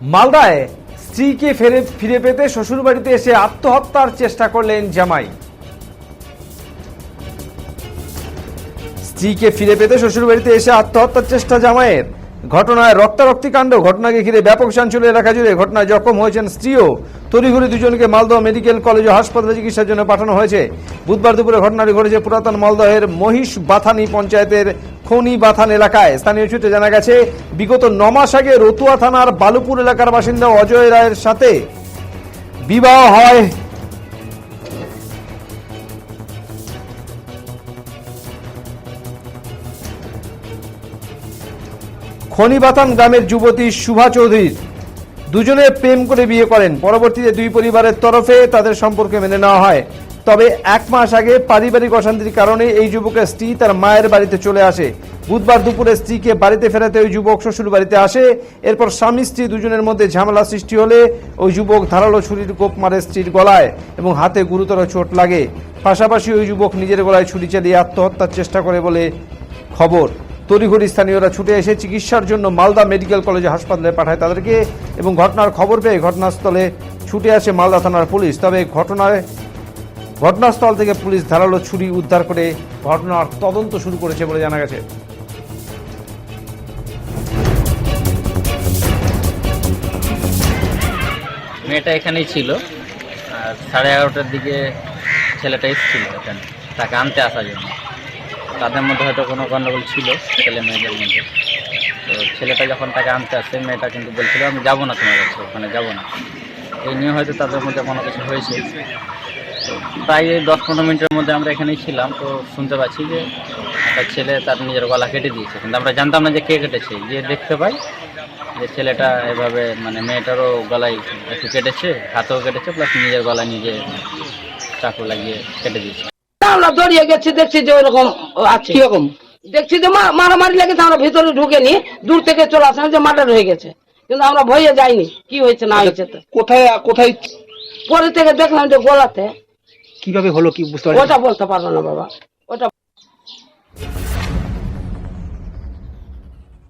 মালদায় স্ত্রীকে ফিরে ফিরে পেতে শ্বশুরবাড়িতে এসে আত্মহত্যার চেষ্টা করলেন জামাই। স্ত্রীকে ফিরে পেতে শ্বশুরবাড়িতে এসে আত্মহত্যার চেষ্টা জামাইয়ের। ঘটনায় রক্তারক্তি কাণ্ড, ঘটনাকে ঘিরে ব্যাপক চাঞ্চল্য এলাকা জুড়ে ঘটনায় জখম হয়েছেন স্ত্রীও। তড়িঘড়ি দুজনকে মালদহ মেডিকেল কলেজ ও হাসপাতালে চিকিৎসার জন্য পাঠানো হয়েছে। বুধবার দুপুরে ঘটনাটি ঘটেছে পুরাতন মালদহের মহিষ বাথানি পঞ্চায়েতের খনি বাথান এলাকায়। স্থানীয় সূত্রে জানা গেছে, বিগত নমাস আগে রতুয়া থানার বালুপুর এলাকার বাসিন্দা অজয় রায়ের সাথে বিবাহ হয়। খনিবাথান গ্রামের যুবতী শুভা চৌধুরীর। দুজনে প্রেম করে বিয়ে করেন। পরবর্তীতে দুই পরিবারের তরফে তাদের সম্পর্কে মেনে নেওয়া হয়। তবে এক মাস আগে পারিবারিক অশান্তির কারণে এই যুবকের স্ত্রী তার মায়ের বাড়িতে চলে আসে। বুধবার দুপুরে স্ত্রীকে বাড়িতে ফেরাতে ওই যুবক শ্বশুর বাড়িতে আসে। এরপর স্বামী, স্ত্রী দুজনের মধ্যে ঝামেলা সৃষ্টি হলে ওই যুবক ধারালো ছুরির কোপ মারে স্ত্রীর গলায় এবং হাতে গুরুতর চোট লাগে। পাশাপাশি ওই যুবক নিজের গলায় ছুরি চালিয়ে আত্মহত্যার চেষ্টা করে বলে খবর। তড়িঘড়ি স্থানীয়রা ছুটে এসে চিকিৎসার জন্য মালদা মেডিকেল কলেজে হাসপাতালে পাঠায় তাদেরকে এবং ঘটনার খবর পেয়ে ঘটনাস্থলে ছুটে আসে মালদা থানার পুলিশ। তবে ঘটনায় ঘটনাস্থল থেকে পুলিশ ধারালো ছুরি উদ্ধার করে ঘটনার তদন্ত শুরু করেছে বলে জানা গেছে। মেয়েটা এখানেই ছিল। আর সাড়ে এগারোটার দিকে ছেলেটা এসেছিল এখানে। তাকে আনতে আসার জন্য। তাদের মধ্যে হয়তো কোনো গণ্ডগোল ছিল ছেলে মেয়েদের মধ্যে। তো ছেলেটা যখন তাকে আনতে আসে, মেয়েটা কিন্তু বলছিল, আমি যাব না তোমার কাছে, ওখানে যাব না। এই নিয়ে হয়তো তাদের মধ্যে কোনো কিছু হয়েছে। তো প্রায় দশ পনেরো মিনিটের মধ্যে আমরা এখানেই ছিলাম। তো শুনতে পাচ্ছি যে একটা ছেলে তার নিজের গলা কেটে দিয়েছে। কিন্তু আমরা জানতাম না যে কে কেটেছে। গিয়ে দেখতে পাই যে ছেলেটা এভাবে মানে মেয়েটারও গলায় একটু কেটেছে হাতেও কেটেছে প্লাস নিজের গলায় নিজে চাকু লাগিয়ে কেটে দিয়েছে। আমরা দড়িয়ে গেছি দেখছি যে ওরকম আছে। কীরকম? দেখছি যে মা- মারামারি লেগেছে আমরা ভিতরে ঢুকেনি দূর থেকে চলে আসলাম যে মার্ডার হয়ে গেছে। কিন্তু আমরা ভয়ে যাইনি কি হয়েছে না হয়েছে কোথায় কোথায়? পরে থেকে দেখলাম যে গোলাতে কীভাবে হলো কি বুঝতে ওটা বলতে পারব না বাবা ওটা